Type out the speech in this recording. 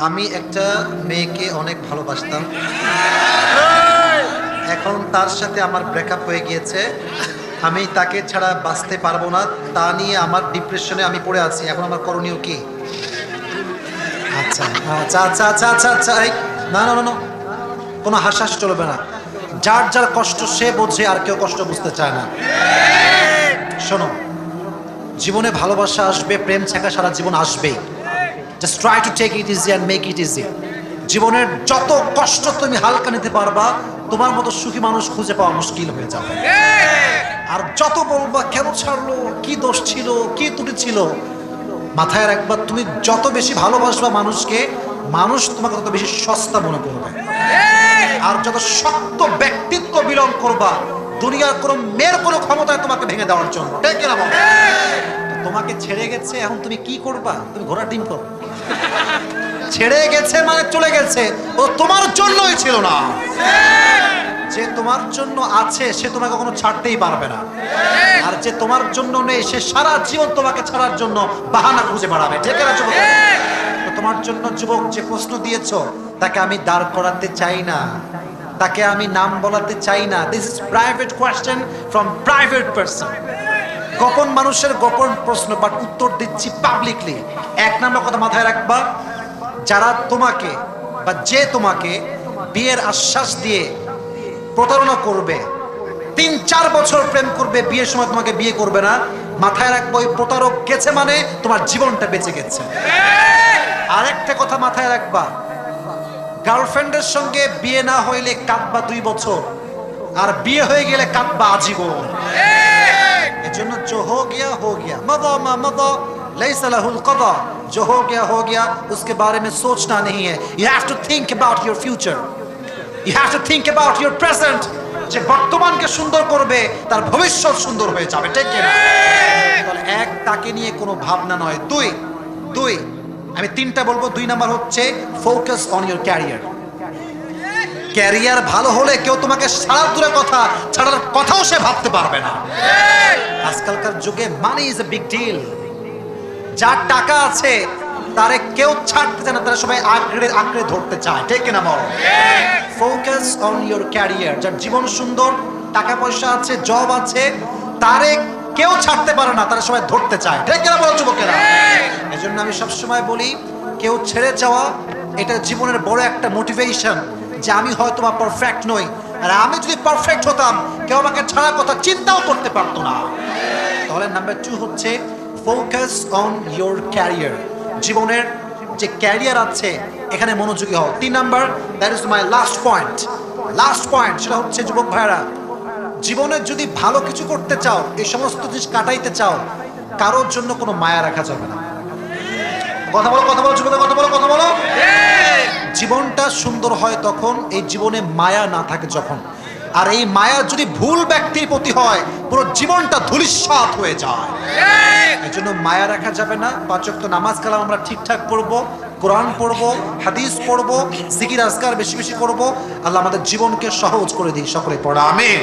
আমি একটা মেয়েকে অনেক ভালোবাসতাম। এখন তার সাথে আমার ব্রেকআপ হয়ে গিয়েছে। আমি তাকে ছাড়া বাঁচতে পারব না, তা নিয়ে আমার ডিপ্রেশনে আমি পড়ে আছি। এখন আমার করণীয় কি? আচ্ছা আচ্ছা আচ্ছা আচ্ছা আচ্ছা আচ্ছা না না না কোনো হাসাহাস চলবে না। যার যার কষ্ট সে বোঝে, আর কেউ কষ্ট বুঝতে চায় না। শোনো, জীবনে ভালোবাসা আসবে, প্রেম ছাকা সারা জীবন আসবেই। Just try to take it easy and make it easy জীবনের যত কষ্ট তুমি হালকা নিতে পারবা, তোমার মতো সুখী মানুষ খুঁজে পাওয়া মুশকিল হয়ে যাবে। আর যত বলবা, কেন ছাড়লো, কি দোষ ছিল, কি ত্রুটি ছিল, মাথায় রাখবা তুমি যত বেশি ভালোবাসবা মানুষকে, মানুষ তোমাকে তত বেশি সস্তা মনে করবে। আর যত শক্ত ব্যক্তিত্ব বিলং করবা, দুনিয়ার কোনো মেয়ের কোনো ক্ষমতায় তোমাকে ভেঙে দেওয়ার জন্য। ঠিক? তোমাকে ছেড়ে গেছে, এখন তুমি কি করবা? তুমি ঘোড়ার ডিম করো ছেড়ে গেছে মানে চলে গেছে। ও তোমার জন্যই ছিল না। যে তোমার জন্য আছে, সে তোমাকে কখনো ছাড়তেই পারবে না। আর যে তোমার জন্য নেই, সে সারা জীবন তোমাকে ছাড়ার জন্য বাহানা খুঁজে বেড়াবে। ঠিক আছে তোমার জন্য যুবক যে প্রশ্ন দিয়েছ, তাকে আমি দাঁড় করাতে চাই না। তাকে আমি নাম বলাতে চাই না। This is private question from private person গোপন মানুষের গোপন প্রশ্ন বাট উত্তর দিচ্ছি পাবলিকলি এক নম্বর কথা মাথায় রাখবা, যারা তোমাকে বা যে তোমাকে বিয়ের আশ্বাস দিয়ে প্রতারণা করবে, তিন, চার বছর প্রেম করবে, বিয়ের সময় তোমাকে বিয়ে করবে না, মাথায় রাখব ওই প্রতারক গেছে মানে তোমার জীবনটা বেঁচে গেছে। আরেকটা কথা মাথায় রাখবা গার্লফ্রেন্ডের সঙ্গে বিয়ে না হইলে কাঁদবা দুই বছর, আর বিয়ে হয়ে গেলে কাঁদবা আজীবন। এজন্য জন্য জো হো গিয়া হো গিয়া, মদা মা মদা, লাইসা লাহুল কদা। جو হো গিয়া হো গিয়া, উসকে বারে মে সোচনা নেহি হ্যায় you have to think تھنک your future you have to think about your present যে বর্তমানকে সুন্দর করবে, তার ভবিষ্যৎ সুন্দর হয়ে যাবে, ঠিক কি না তাহলে এক, তাকে নিয়ে কোনো ভাবনা নয়। দুই দুই, আমি তিনটা বলব। দুই নাম্বার হচ্ছে focus on your career career ভালো হলে কেউ তোমাকে সারা দূরে কথা, ছাড়ার কথাও সে ভাবতে পারবে না। আজকালকার যুগে money is a big deal যার টাকা আছে, তারে কেউ ছাড়তে চায় না, তারা সবাই আঁকড়ে আঁকড়ে ধরতে চায়, ঠিক কিনা বল? ফোকাস অন ইউর ক্যারিয়ার যার জীবন সুন্দর, টাকা পয়সা আছে জব আছে, তারে কেউ ছাড়তে পারে না, তারা সবাই ধরতে চায়, ঠিক কিনা বল, যুবকেরা? এই জন্য আমি সবসময় বলি, কেউ ছেড়ে যাওয়া, এটা জীবনের বড় একটা মোটিভেশন যে আমি হয়তো বা পারফেক্ট নই আর আমি যদি পারফেক্ট হতাম, কেউ আমাকে ছাড়ার কথা চিন্তাও করতে পারতো না। তাহলে নাম্বার টু হচ্ছে ফোকাস অন ইয়োর ক্যারিয়ার জীবনের যে ক্যারিয়ার আছে, এখানে মনোযোগী হও। তিন number that is my last point last point সেটা হচ্ছে, যুবক ভাইরা জীবনে যদি ভালো কিছু করতে চাও এই সমস্ত জিনিস কাটাইতে চাও, কারোর জন্য কোনো মায়া রাখা যাবে না। কথা বলো কথা বলো যুবক কথা বলো কথা বলো। জীবনটা সুন্দর হয় তখন এই জীবনে মায়া না থাকে যখন। আর এই মায়া যদি ভুল ব্যক্তির প্রতি হয় পুরো জীবনটা ধুলিস্বাত হয়ে যায়। এই জন্য মায়া রাখা যাবে না। পাঁচক তো নামাজ কালাম আমরা ঠিকঠাক পড়ব কোরআন পড়ব হাদিস পড়ব জিকির আজকার বেশি বেশি করব। আল্লাহ আমাদের জীবনকে সহজ করে দিই সকলে পড়া। আমিন।